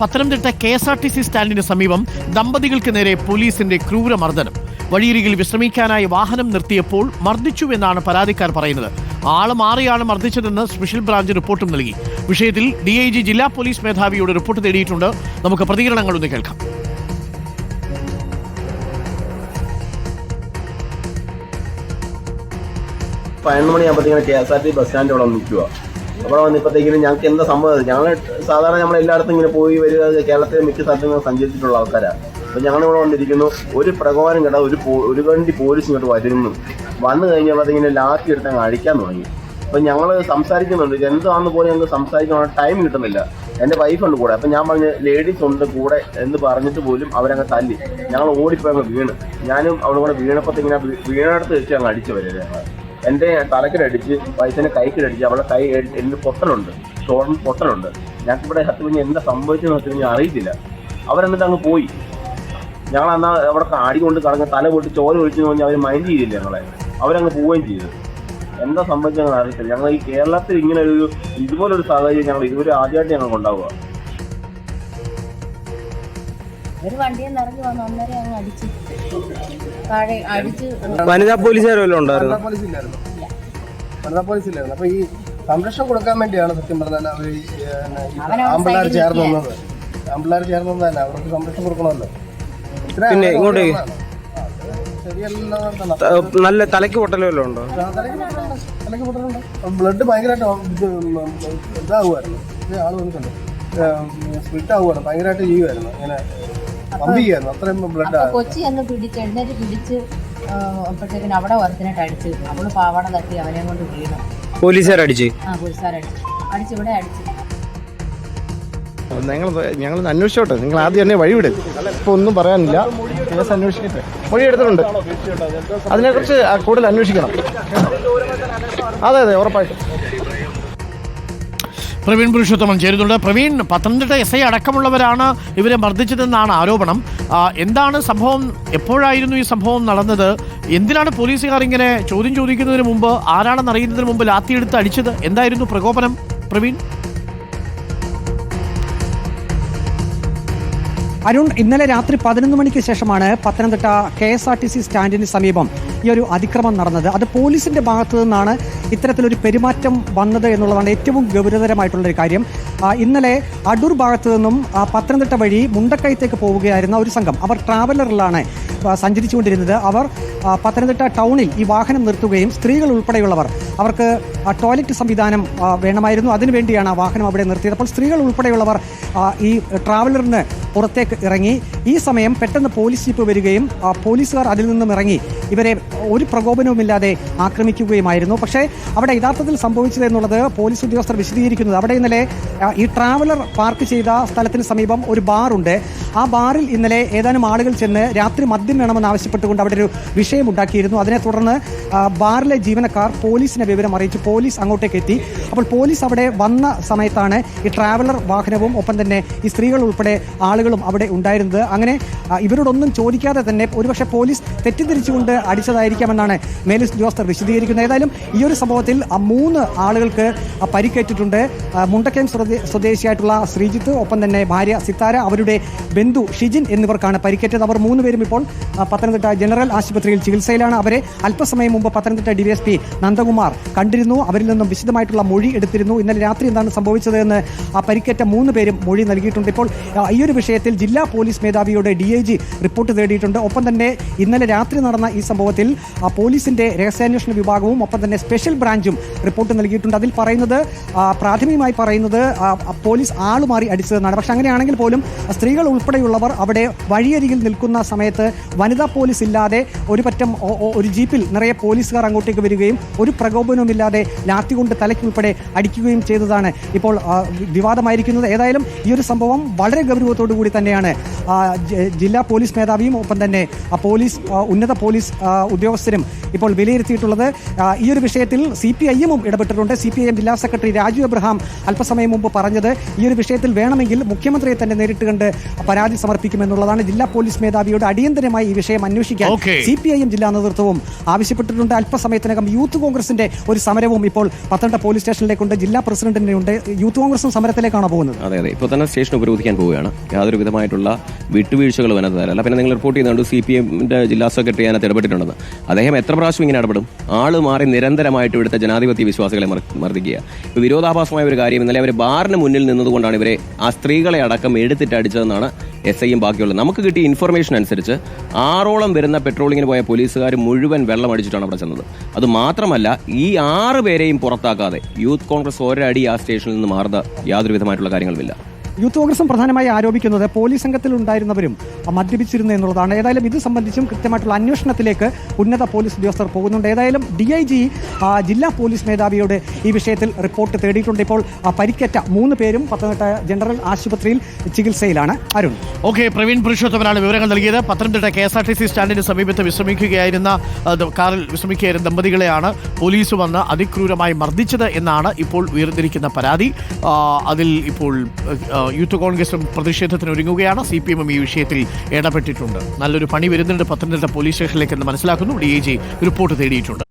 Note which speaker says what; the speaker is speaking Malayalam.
Speaker 1: Pathanamthitta K S R T C സ്റ്റാൻഡിന് സമീപം ദമ്പതികൾക്ക് നേരെ പോലീസിന്റെ ക്രൂരമർദ്ദനം. വഴിയരികിൽ വിശ്രമിക്കാനായി വാഹനം നിർത്തിയപ്പോൾ മർദ്ദിച്ചുവെന്നാണ് പരാതിക്കാർ പറയുന്നത്. ആൾ മാറിയാണ് മർദ്ദിച്ചതെന്ന് സ്പെഷ്യൽ ബ്രാഞ്ച് റിപ്പോർട്ടും നൽകി. വിഷയത്തിൽ ഡി ഐ ജി ജില്ലാ പോലീസ് മേധാവിയുടെ റിപ്പോർട്ട് തേടിയിട്ടുണ്ട്. നമുക്ക് പ്രതികരണങ്ങൾ ഒന്ന് കേൾക്കാം.
Speaker 2: പതിനൊന്ന് മണിയാകുമ്പോഴത്തേക്കും K S R T bus stand അവിടെ നിൽക്കുക അവിടെ വന്നിപ്പോഴത്തേക്കിനും ഞങ്ങൾക്ക് എന്താ സംഭവം? ഞങ്ങൾ സാധാരണ നമ്മൾ എല്ലായിടത്തും ഇങ്ങനെ പോയി വരിക കേരളത്തിലെ മിക്ക സ്ഥലത്തും സഞ്ചരിച്ചിട്ടുള്ള ആൾക്കാരാണ് അപ്പം ഞങ്ങളിവിടെ വന്നിരിക്കുന്നു. ഒരു പ്രകോപനം കേട്ടാൽ ഒരു ഒരു വണ്ടി പോലീസ് ഇങ്ങോട്ട് വരുന്നു. വന്നു കഴിഞ്ഞപ്പോൾ അതിങ്ങനെ ലാത്തി എടുത്ത് അങ്ങ് അഴിക്കാൻ തുടങ്ങി. അപ്പോൾ ഞങ്ങൾ സംസാരിക്കുന്നുണ്ട്. ഇത് എന്താണെന്ന് പോലും ഞങ്ങൾക്ക് സംസാരിക്കാൻ ടൈം കിട്ടുന്നില്ല. എന്റെ വൈഫുണ്ട് കൂടെ. അപ്പം ഞാൻ പറഞ്ഞ് ലേഡീസ് ഉണ്ട് കൂടെ എന്ന് പറഞ്ഞിട്ട് പോലും അവരങ്ങ് തല്ലി. ഞങ്ങൾ ഓടിപ്പോയി അങ്ങ് വീണ്. ഞാനും അവിടെ കൂടെ വീണപ്പോഴത്തേക്കിങ്ങനെ വീണടുത്ത് വെച്ച് അങ്ങ് അടിച്ചു വരിക ഞങ്ങൾ എന്റെ തലക്കിലടിച്ച് വയസ്സിനെ കൈക്കിലടിച്ച് അവളെ കൈ എല്ലിന് പൊട്ടലുണ്ട് ഷോൺ പൊട്ടലുണ്ട്. ഞങ്ങൾക്ക് ഇവിടെ സത്യം പറഞ്ഞാൽ എന്താ സംഭവിച്ചതെന്ന് സത്യം പറഞ്ഞാൽ അറിയത്തില്ല. അവരെന്നിട്ട് അങ്ങ് പോയി. ഞങ്ങൾ അന്നാ അവിടെ ആടി കൊണ്ട് കടങ്ങ് തല പൊട്ടി ചോര ഒഴിച്ചു പറഞ്ഞാൽ അവർ മൈൻഡ് ചെയ്തില്ല ഞങ്ങളെ. അവരങ്ങ് പോവുകയും ചെയ്തു. എന്താ സംഭവിച്ചതെന്ന് അറിയത്തില്ല. ഞങ്ങൾ ഈ കേരളത്തിൽ ഇങ്ങനെ ഒരു ഇതുപോലൊരു സാഹചര്യം ഞങ്ങൾ ഇതുവരെ ആദ്യമായിട്ട് ഞങ്ങൾക്ക് ഉണ്ടാവുക.
Speaker 3: ഒരു വണ്ടിയിൽ നിന്ന് ഇറങ്ങി വന്ന് അന്നേരം അങ്ങ് അടിച്ച് താഴെ അടിച്ച്
Speaker 4: വനിതാ പോലീസുകാരോ ഉണ്ടായിരുന്നു?
Speaker 5: വനിതാ പോലീസ് ഇല്ലായിരുന്നു വനിതാ പോലീസ് ഇല്ലായിരുന്നു അപ്പൊ ഈ സംരക്ഷണം കൊടുക്കാൻ വേണ്ടിയാണ് സത്യം പറഞ്ഞാൽ അവർ ആമ്പിള്ളേർ ചേർന്ന്. നിന്നത്. ആമ്പിള്ളേർ ചേർന്ന് നിന്നതല്ല അവർക്ക് സംരക്ഷണം കൊടുക്കണമല്ലോ.
Speaker 4: പിന്നെ ഇങ്ങോട്ട് നല്ല തലയ്ക്ക് പൊട്ടൽ വല്ലതും ഉണ്ടോ?
Speaker 5: തലയ്ക്ക് പൊട്ടലുണ്ട്. ബ്ലഡ് ഭയങ്കരമായിട്ട് ഇതാവുമായിരുന്നു ഇതാകുമായിരുന്നു ഇത് ആൾ വന്നിട്ടുണ്ട്. സ്പ്ലിറ്റ് ആകുമായിരുന്നു ഭയങ്കരമായിട്ട് ചെയ്യുമായിരുന്നു ഇങ്ങനെ പമ്പ് അത്രയും ബ്ലഡ്
Speaker 3: കൊച്ചി അങ്ങ് പിടിച്ച് എഴുന്നേറ്റ് പിടിച്ച് അപ്പോഴത്തേക്കിന് അവിടെ ഒരുത്തിനായിട്ട് അടിച്ച്. അവൾ പാവാട തട്ടി അവനെ കൊണ്ട് വീണു.
Speaker 4: പോലീസുകാർ അടിച്ച്
Speaker 3: ആ പോലീസുകാരടിച്ച്. അടിച്ച് ഇവിടെ അടിച്ച്.
Speaker 6: ഞങ്ങൾ ഞങ്ങൾ അന്വേഷിച്ചോട്ടെ. നിങ്ങൾ ആദ്യം തന്നെ വഴിവിടും ഇപ്പൊ ഒന്നും പറയാനില്ല. കേസ് അന്വേഷിക്കട്ടെ. മൊഴി എടുത്തിട്ടുണ്ട്. അതിനെക്കുറിച്ച് കൂടുതൽ അന്വേഷിക്കണം. അതെ അതെ ഉറപ്പായിട്ടും.
Speaker 1: പ്രവീൺ പുരുഷോത്തമൻ ചേരുന്നുണ്ട്. പ്രവീൺ പത്തനംതിട്ട എസ് ഐ അടക്കമുള്ളവരാണ് ഇവരെ മർദ്ദിച്ചതെന്നാണ് ആരോപണം. എന്താണ് സംഭവം? എപ്പോഴായിരുന്നു ഈ സംഭവം നടന്നത്? എന്തിനാണ് പോലീസുകാർ ഇങ്ങനെ ചോദ്യം ചോദിക്കുന്നതിന് മുമ്പ് ആരാണെന്ന് അറിയുന്നതിന് മുമ്പ് ലാത്തിയെടുത്ത് അടിച്ചത്? എന്തായിരുന്നു പ്രകോപനം? പ്രവീൺ?
Speaker 7: അരുൺ ഇന്നലെ രാത്രി പതിനൊന്ന് മണിക്ക് ശേഷമാണ് Pathanamthitta K S R T C സ്റ്റാൻഡിന് സമീപം ഈ ഒരു അതിക്രമം നടന്നത്. അത് പോലീസിന്റെ ഭാഗത്തു നിന്നാണ് ഇത്തരത്തിലൊരു പെരുമാറ്റം വന്നത് എന്നുള്ളതാണ് ഏറ്റവും ഗൗരവതരമായിട്ടുള്ള ഒരു കാര്യം ഇന്നലെ അടൂർ ഭാഗത്തു നിന്നും പത്തനംതിട്ട വഴി മുണ്ടക്കയത്തേക്ക് പോവുകയായിരുന്ന ഒരു സംഘം. അവർ ട്രാവലറിലാണ് സഞ്ചരിച്ചുകൊണ്ടിരുന്നത്. അവർ പത്തനംതിട്ട ടൗണിൽ ഈ വാഹനം നിർത്തുകയും സ്ത്രീകൾ ഉൾപ്പെടെയുള്ളവർ അവർക്ക് ടോയ്ലറ്റ് സംവിധാനം വേണമായിരുന്നു. അതിനുവേണ്ടിയാണ് ആ വാഹനം അവിടെ നിർത്തിയത്. അപ്പോൾ സ്ത്രീകൾ ഉൾപ്പെടെയുള്ളവർ ഈ ട്രാവലറിന് പുറത്തേക്ക് ഇറങ്ങി. ഈ സമയം പെട്ടെന്ന് പോലീസ് ജീപ്പ് വരികയും പോലീസുകാർ അതിൽ നിന്നും ഇറങ്ങി. ഇവരെ ഒരു പ്രകോപനവുമില്ലാതെ ആക്രമിക്കുകയുമായിരുന്നു. പക്ഷേ അവിടെ യഥാർത്ഥത്തിൽ സംഭവിച്ചത് എന്നുള്ളത് പോലീസ് ഉദ്യോഗസ്ഥർ വിശദീകരിക്കുന്നത്. അവിടെ ഇന്നലെ ഈ ട്രാവലർ പാർക്ക് ചെയ്ത സ്ഥലത്തിന് സമീപം ഒരു ബാറുണ്ട് ആ ബാറിൽ ഇന്നലെ ഏതാനും ആളുകൾ ചെന്ന് രാത്രി മദ്യം വേണമെന്ന് ആവശ്യപ്പെട്ടുകൊണ്ട് അവിടെ ഒരു വിഷയം ഉണ്ടാക്കിയിരുന്നു. അതിനെ തുടർന്ന് ബാറിലെ ജീവനക്കാർ പോലീസിനെ വിവരം അറിയിച്ച്. പോലീസ് അങ്ങോട്ടേക്ക് എത്തി. അപ്പോൾ പോലീസ് അവിടെ വന്ന സമയത്താണ് ഈ ട്രാവലർ വാഹനവും ഒപ്പം തന്നെ ഈ സ്ത്രീകൾ ഉൾപ്പെടെ ആളുകളും അവിടെ ഉണ്ടായിരുന്നത്. അങ്ങനെ ഇവരോടൊന്നും ചോദിക്കാതെ തന്നെ ഒരുപക്ഷെ പോലീസ് തെറ്റിദ്ധരിച്ചുകൊണ്ട് അടിച്ചതായിരിക്കാമെന്നാണ് മേലുദ്യോഗസ്ഥർ വിശദീകരിക്കുന്നത്. ഏതായാലും ഈ ഒരു സംഭവത്തിൽ മൂന്ന് ആളുകൾക്ക് പരിക്കേറ്റിട്ടുണ്ട്. മുണ്ടക്കയം സ്വദേശിയായിട്ടുള്ള ശ്രീജിത്ത് ഒപ്പം തന്നെ ഭാര്യ സിത്താര അവരുടെ ബന്ധു ഷിജിൻ എന്നിവർക്കാണ് പരിക്കേറ്റത്. അവർ മൂന്നുപേരും ഇപ്പോൾ പത്തനംതിട്ട ജനറൽ ആശുപത്രിയിൽ ചികിത്സയിലാണ്. അവരെ അല്പസമയം മുമ്പ് Pathanamthitta D S P Nandakumar കണ്ടിരുന്നു. അവരിൽ നിന്നും വിശദമായിട്ടുള്ള മൊഴി എടുത്തിരുന്നു. ഇന്നലെ രാത്രി എന്താണ് സംഭവിച്ചത് എന്ന് ആ പരിക്കേറ്റ മൂന്ന് പേരും മൊഴി നൽകിയിട്ടുണ്ട്. ഇപ്പോൾ ഈ ഒരു വിഷയത്തിൽ ജില്ലാ പോലീസ് മേധാവിയുടെ ഡി ഐ ജി റിപ്പോർട്ട് തേടിയിട്ടുണ്ട്. ഒപ്പം തന്നെ ഇന്നലെ രാത്രി നടന്ന ഈ സംഭവത്തിൽ പോലീസിന്റെ രഹസ്യാന്വേഷണ വിഭാഗവും ഒപ്പം തന്നെ സ്പെഷ്യൽ ബ്രാഞ്ചും റിപ്പോർട്ട് നൽകിയിട്ടുണ്ട്. അതിൽ പറയുന്നത് പ്രാഥമികമായി പറയുന്നത് പോലീസ് ആളുമാറി അടിച്ചതെന്നാണ്. പക്ഷെ അങ്ങനെയാണെങ്കിൽ പോലും സ്ത്രീകൾ ഉൾപ്പെടെയുള്ളവർ അവിടെ വഴിയരികിൽ നിൽക്കുന്ന സമയത്ത് വനിതാ പോലീസ് ഇല്ലാതെ ഒരു പറ്റം ഒരു ജീപ്പിൽ നിറയെ പോലീസുകാർ അങ്ങോട്ടേക്ക് വരികയും ഒരു പ്രകോപനവുമില്ലാതെ ലാത്തി കൊണ്ട് തലയ്ക്കുൾപ്പെടെ അടിക്കുകയും ചെയ്തതാണ് ഇപ്പോൾ വിവാദമായിരിക്കുന്നത്. ഏതായാലും ഈ ഒരു സംഭവം വളരെ ഗൗരവത്തോടു കൂടി തന്നെയാണ്. ജില്ലാ പോലീസ് മേധാവിയും ഒപ്പം തന്നെ ആ, പോലീസ് ഉന്നത പോലീസ് ഉദ്യോഗസ്ഥരും ഇപ്പോൾ വിലയിരുത്തിയിട്ടുള്ളത്. ഈ ഒരു വിഷയത്തിൽ സി പി ഐയും ഇടപെട്ടിട്ടുണ്ട്. സി പി ഐ എം ജില്ലാ സെക്രട്ടറി രാജു എബ്രഹാം അല്പസമയം മുമ്പ് പറഞ്ഞത് ഈ ഒരു വിഷയത്തിൽ വേണമെങ്കിൽ മുഖ്യമന്ത്രിയെ തന്നെ നേരിട്ട് കണ്ട് പരാതി സമർപ്പിക്കുമെന്നുള്ളതാണ് ജില്ലാ പോലീസ് മേധാവിയോട് അടിയന്തരമായി ഈ വിഷയം അന്വേഷിക്കാൻ. സി പി ഐ എം ജില്ലാ നേതൃത്വവും ആവശ്യപ്പെട്ടിട്ടുണ്ട്. അല്പസമയത്തിനകം യൂത്ത് കോൺഗ്രസിന്റെ ഒരു സമരവും ഇപ്പോൾ പത്തനംതിട്ട പോലീസ് സ്റ്റേഷനിലേക്കുണ്ട്. ജില്ലാ പ്രസിഡന്റിന്റെ ഉണ്ട് യൂത്ത് കോൺഗ്രസും സമരത്തിലേക്കാണ് പോകുന്നത്?
Speaker 8: അതെ അതെ. ഇപ്പോൾ തന്നെ സ്റ്റേഷൻ ഉപരോധിക്കാൻ പോവുകയാണ്. യാതൊരു വിധമായിട്ടുള്ള വിട്ടുവീഴ്ചകൾ അതിനകത്ത് തരല്ല പിന്നെ നിങ്ങൾ റിപ്പോർട്ട് ചെയ്യുന്നുണ്ട് സി പി എമ്മിന്റെ ജില്ലാ സെക്രട്ടറി അതിനകത്ത് ഇടപെട്ടിട്ടുണ്ടെന്ന് അദ്ദേഹം എത്ര പ്രാവശ്യം ഇങ്ങനെ ഇടപെടും? ആൾ മാറി നിരന്തരമായിട്ട് ഇവിടുത്തെ ജനാധിപത്യ വിശ്വാസികളെ മർ- മർദ്ദിക്കുക. ഇപ്പോൾ വിരോധാഭാസമായ ഒരു കാര്യം ഇന്നലെ അവർ ബാറിന് മുന്നിൽ നിന്നതുകൊണ്ടാണ് ഇവരെ ആ സ്ത്രീകളെ അടക്കം എടുത്തിട്ട് അടിച്ചതെന്നാണ് എസ് ഐയും ബാക്കിയുള്ളത്. നമുക്ക് കിട്ടിയ ഇൻഫർമേഷൻ അനുസരിച്ച് ആറോളം വരുന്ന പെട്രോളിങ്ങിന് പോയ പോലീസുകാർ മുഴുവൻ വെള്ളം അടിച്ചിട്ടാണ് അവിടെ ചെന്നത്. അത് മാത്രമല്ല ഈ ആറ് പേരെയും പുറത്താക്കാതെ യൂത്ത് കോൺഗ്രസ് ഒരടി ആ സ്റ്റേഷനിൽ നിന്ന് മാറുന്ന യാതൊരു വിധമായിട്ടുള്ള കാര്യങ്ങളുമില്ല
Speaker 7: യൂത്ത് കോൺഗ്രസും പ്രധാനമായി ആരോപിക്കുന്നത് പോലീസ് സംഘത്തിൽ ഉണ്ടായിരുന്നവരും മദ്യപിച്ചിരുന്നു എന്നുള്ളതാണ്. ഏതായാലും ഇത് സംബന്ധിച്ചും കൃത്യമായിട്ടുള്ള അന്വേഷണത്തിലേക്ക് ഉന്നത പോലീസ് ഉദ്യോഗസ്ഥർ പോകുന്നുണ്ട്. ഏതായാലും ഡി ഐ ജി ജില്ലാ പോലീസ് മേധാവിയോട് ഈ വിഷയത്തിൽ റിപ്പോർട്ട് തേടിയിട്ടുണ്ട്. ഇപ്പോൾ പരിക്കേറ്റ മൂന്ന് പേരും പത്തനംതിട്ട ജനറൽ ആശുപത്രിയിൽ ചികിത്സയിലാണ്. അരുൺ.
Speaker 1: ഓക്കെ പ്രവീൺ പുരുഷോത്തമനാണ് വിവരങ്ങൾ നൽകിയത്. Pathanamthitta K S R T C സ്റ്റാൻഡിന് സമീപത്ത് വിശ്രമിക്കുകയായിരുന്ന കാറിൽ വിശ്രമിക്കുകയായിരുന്ന ദമ്പതികളെയാണ് പോലീസ് വന്ന് അതിക്രൂരമായി മർദ്ദിച്ചത് എന്നാണ് ഇപ്പോൾ ഉയർന്നിരിക്കുന്ന പരാതി. അതിൽ ഇപ്പോൾ യൂത്ത് കോൺഗ്രസും പ്രതിഷേധത്തിന് ഒരുങ്ങുകയാണ്. സി പി എമ്മും ഈ വിഷയത്തിൽ ഇടപെട്ടിട്ടുണ്ട്. നല്ലൊരു പണി വരുന്നുണ്ട് പത്തനംതിട്ട പോലീസ് സ്റ്റേഷനിലേക്ക് എന്ന് മനസ്സിലാക്കുന്നു. ഡി ഐ ജി റിപ്പോർട്ട് തേടിയിട്ടുണ്ട്.